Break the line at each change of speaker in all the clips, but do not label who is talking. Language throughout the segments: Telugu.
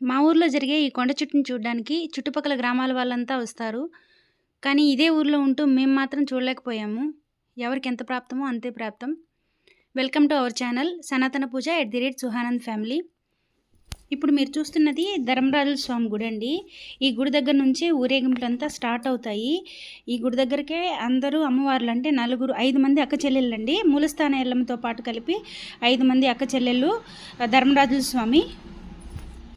మా ఊర్లో జరిగే ఈ కొండ చుట్టుని చూడడానికి చుట్టుపక్కల గ్రామాల వాళ్ళంతా వస్తారు. కానీ ఇదే ఊర్లో ఉంటూ మేము మాత్రం చూడలేకపోయాము. ఎవరికి ఎంత ప్రాప్తమో అంతే ప్రాప్తం. Welcome to our channel Sanatana Pooja at the rate Suhanand family. ఇప్పుడు మీరు చూస్తున్నది ధర్మరాజుల స్వామి గుడి అండి. ఈ గుడి దగ్గర నుంచి ఊరేగింపులంతా స్టార్ట్ అవుతాయి. ఈ గుడి దగ్గరకే అందరూ అమ్మవార్లు అంటే నలుగురు ఐదు మంది అక్క చెల్లెళ్ళు అండి. మూలస్థాన ఎల్లమ్మతో పాటు కలిపి ఐదు మంది అక్క చెల్లెళ్ళు ధర్మరాజుల స్వామి.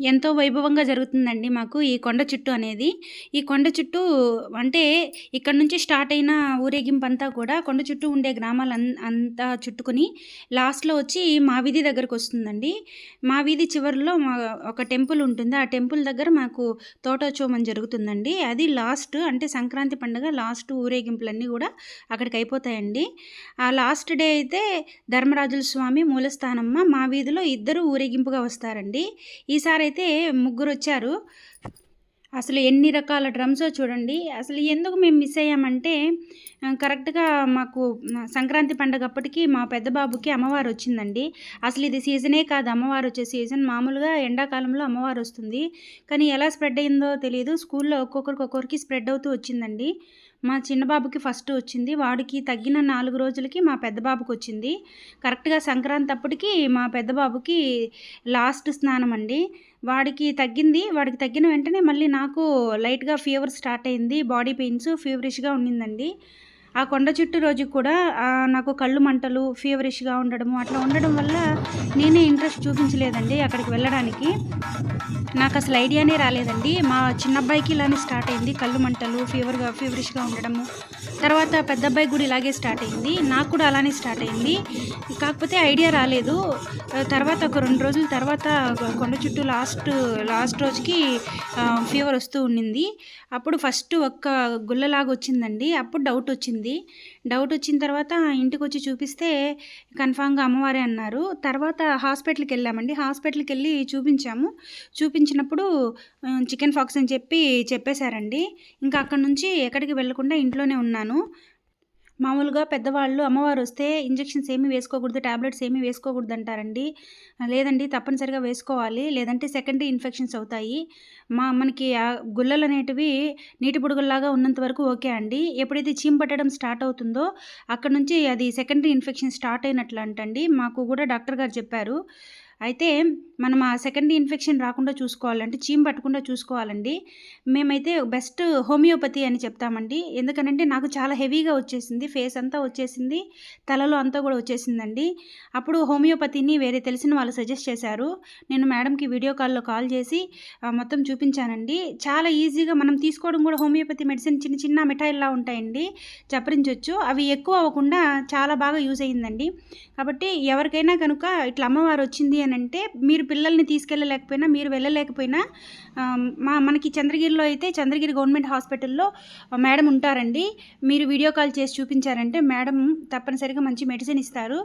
ఎంతో వైభవంగా జరుగుతుందండి మాకు ఈ కొండ చుట్టూ అనేది. ఈ కొండ చుట్టూ అంటే ఇక్కడ నుంచి స్టార్ట్ అయిన ఊరేగింపు అంతా కూడా కొండ చుట్టూ ఉండే గ్రామాలు అంతా చుట్టుకొని లాస్ట్లో వచ్చి మా వీధి దగ్గరకు వస్తుందండి. మా వీధి చివరిలో మా ఒక టెంపుల్ ఉంటుంది. ఆ టెంపుల్ దగ్గర మాకు తోటోత్సవం జరుగుతుందండి. అది లాస్ట్ అంటే సంక్రాంతి పండుగ లాస్ట్ ఊరేగింపులన్నీ కూడా అక్కడికి అయిపోతాయండి. ఆ లాస్ట్ డే అయితే ధర్మరాజుల స్వామి మూలస్థానమ్మ మా వీధిలో ఇద్దరు ఊరేగింపుగా వస్తారండి. ఈసారి అయితే ముగ్గురు వచ్చారు అసలు ఎన్ని రకాల డ్రమ్సో చూడండి. అసలు ఎందుకు మేము మిస్ అయ్యామంటే కరెక్ట్గా మాకు సంక్రాంతి పండగ అప్పటికి మా పెద్ద బాబుకి అమ్మవారు వచ్చిందండి అసలు ఇది సీజనే కాదు. అమ్మవారు వచ్చే సీజన్ మామూలుగా ఎండాకాలంలో అమ్మవారు వస్తుంది కానీ ఎలా స్ప్రెడ్ అయిందో తెలియదు స్కూల్లో ఒక్కొక్కరికి ఒక్కొక్కరికి స్ప్రెడ్ అవుతూ వచ్చిందండి. మా చిన్న బాబుకి ఫస్ట్ వచ్చింది. వాడికి తగ్గిన నాలుగు రోజులకి మా పెద్ద బాబుకి వచ్చింది. కరెక్ట్గా సంక్రాంతి అప్పటికి మా పెద్ద బాబుకి లాస్ట్ స్నానం అండి వాడికి తగ్గింది. వాడికి తగ్గిన వెంటనే మళ్ళీ నాకు లైట్గా ఫీవర్ స్టార్ట్ అయింది. బాడీ పెయిన్స్ ఫీవరిష్గా ఉండిందండి. ఆ కొండ చుట్టూ రోజు కూడా నాకు కళ్ళు మంటలు ఫీవరిష్గా ఉండడము అట్లా ఉండడం వల్ల నేనే ఇంట్రెస్ట్ చూపించలేదండి అక్కడికి వెళ్ళడానికి. నాకు అసలు ఐడియానే రాలేదండి. మా చిన్న అబ్బాయికి ఇలానే స్టార్ట్ అయింది. కళ్ళు మంటలు ఫీవర్గా ఫీవరిష్గా ఉండడము. తర్వాత పెద్ద అబ్బాయి కూడా ఇలాగే స్టార్ట్ అయింది. నాకు కూడా అలానే స్టార్ట్ అయింది. కాకపోతే ఐడియా రాలేదు. తర్వాత ఒక రెండు రోజుల తర్వాత కొండ చుట్టూ లాస్ట్ లాస్ట్ రోజుకి ఫీవర్ వస్తూ ఉండింది. అప్పుడు ఫస్ట్ ఒక్క గుల్లలాగా వచ్చిందండి. అప్పుడు డౌట్ వచ్చింది. డౌట్ వచ్చిన తర్వాత ఇంటికి వచ్చి చూపిస్తే కన్ఫామ్గా అమ్మవారే అన్నారు. తర్వాత హాస్పిటల్కి వెళ్ళామండి. హాస్పిటల్కి వెళ్ళి చూపించాము. చూపించినప్పుడు చికెన్ ఫాక్స్ అని చెప్పి చెప్పేశారండి. ఇంకా అక్కడ నుంచి ఎక్కడికి వెళ్ళకుండా ఇంట్లోనే ఉన్నాను. మామూలుగా పెద్దవాళ్ళు అమ్మవారు వస్తే ఇంజెక్షన్స్ ఏమీ వేసుకోకూడదు ట్యాబ్లెట్స్ ఏమీ వేసుకోకూడదు అంటారండి లేదండి తప్పనిసరిగా వేసుకోవాలి. లేదంటే సెకండరీ ఇన్ఫెక్షన్స్ అవుతాయి. మా మనకి గుల్లలు అనేటివి నీటి బుడగల్లాగా ఉన్నంత వరకు ఓకే అండి. ఎప్పుడైతే చీమ్ పట్టడం స్టార్ట్ అవుతుందో అక్కడ నుంచి అది సెకండరీ ఇన్ఫెక్షన్ స్టార్ట్ అయినట్లు అంటండి మాకు కూడా డాక్టర్ గారు చెప్పారు. అయితే మనం ఆ సెకండ్ ఇన్ఫెక్షన్ రాకుండా చూసుకోవాలంటే చీమ్ పట్టకుండా చూసుకోవాలండి. మేమైతే బెస్ట్ హోమియోపతి అని చెప్తామండి. ఎందుకనంటే నాకు చాలా హెవీగా వచ్చేసింది ఫేస్ అంతా వచ్చేసింది తలలో అంతా కూడా వచ్చేసిందండి. అప్పుడు హోమియోపతిని వేరే తెలిసిన వాళ్ళు సజెస్ట్ చేశారు. నేను మేడంకి వీడియో కాల్లో కాల్ చేసి మొత్తం చూపించానండి. చాలా ఈజీగా మనం తీసుకోవడం కూడా హోమియోపతి మెడిసిన్ చిన్న చిన్న మిఠాయిల్లా ఉంటాయండి చప్పరించవచ్చు అవి ఎక్కువ అవ్వకుండా చాలా బాగా యూజ్ అయ్యిందండి. కాబట్టి ఎవరికైనా కనుక ఇట్లా అమ్మవారు వచ్చింది అని అంటే మీరు పిల్లల్ని తీసుకెళ్ళలేకపోయినా మీరు వెళ్ళలేకపోయినా మా మనకి చంద్రగిరిలో అయితే చంద్రగిరి గవర్నమెంట్ హాస్పిటల్లో మేడం ఉంటారండి. మీరు వీడియో కాల్ చేసి చూపించారంటే మేడం తప్పనిసరిగా మంచి మెడిసిన్ ఇస్తారు.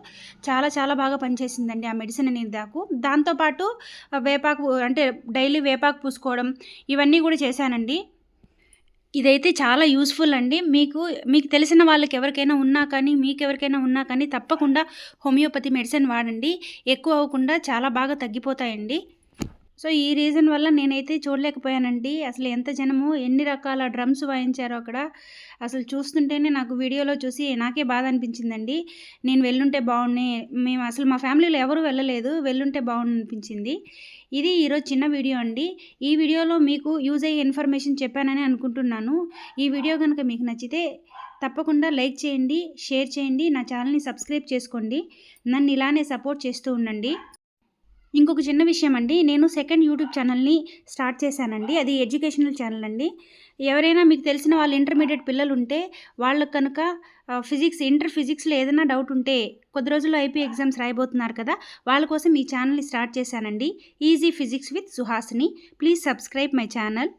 చాలా చాలా బాగా పనిచేసిందండి ఆ మెడిసిన్ అనేది దాకు దాంతోపాటు వేపాకు అంటే డైలీ వేపాకు పూసుకోవడం ఇవన్నీ కూడా చేశానండి. ఇదైతే చాలా యూస్ఫుల్ అండి. మీకు మీకు తెలిసిన వాళ్ళకి ఎవరికైనా ఉన్నా కానీ మీకు ఎవరికైనా ఉన్నా కానీ తప్పకుండా హోమియోపతి మెడిసిన్ వాడండి. ఎక్కువ అవ్వకుండా చాలా బాగా తగ్గిపోతాయండి. సో ఈ రీజన్ వల్ల నేనైతే చూడలేకపోయానండి. అసలు ఎంత జనము ఎన్ని రకాల డ్రమ్స్ వాయించారో అక్కడ. అసలు చూస్తుంటేనే నాకు వీడియోలో చూసి నాకే బాధ అనిపించిందండి. నేను వెళ్ళుంటే బాగున్నాయి మేము అసలు మా ఫ్యామిలీలో ఎవరు వెళ్ళలేదు వెళ్ళుంటే బాగుండు అనిపించింది. ఇది ఈరోజు చిన్న వీడియో అండి. ఈ వీడియోలో మీకు యూజ్ అయ్యే ఇన్ఫర్మేషన్ చెప్పానని అనుకుంటున్నాను. ఈ వీడియో కనుక మీకు నచ్చితే తప్పకుండా లైక్ చేయండి షేర్ చేయండి నా ఛానల్ని సబ్స్క్రైబ్ చేసుకోండి. నన్ను ఇలానే సపోర్ట్ చేస్తూ ఉండండి. ఇంకొక చిన్న విషయం అండి. నేను సెకండ్ యూట్యూబ్ ఛానల్ని స్టార్ట్ చేశానండి. అది ఎడ్యుకేషనల్ ఛానల్ అండి. ఎవరైనా మీకు తెలిసిన వాళ్ళు ఇంటర్మీడియట్ పిల్లలు ఉంటే వాళ్ళకు కనుక ఫిజిక్స్ ఇంటర్ ఫిజిక్స్లో ఏదైనా డౌట్ ఉంటే కొద్ది రోజుల్లో ఐపీ ఎగ్జామ్స్ రాయబోతున్నారు కదా వాళ్ళ కోసం ఈ ఛానల్ని స్టార్ట్ చేశానండి. Easy physics with Suhasini please subscribe my channel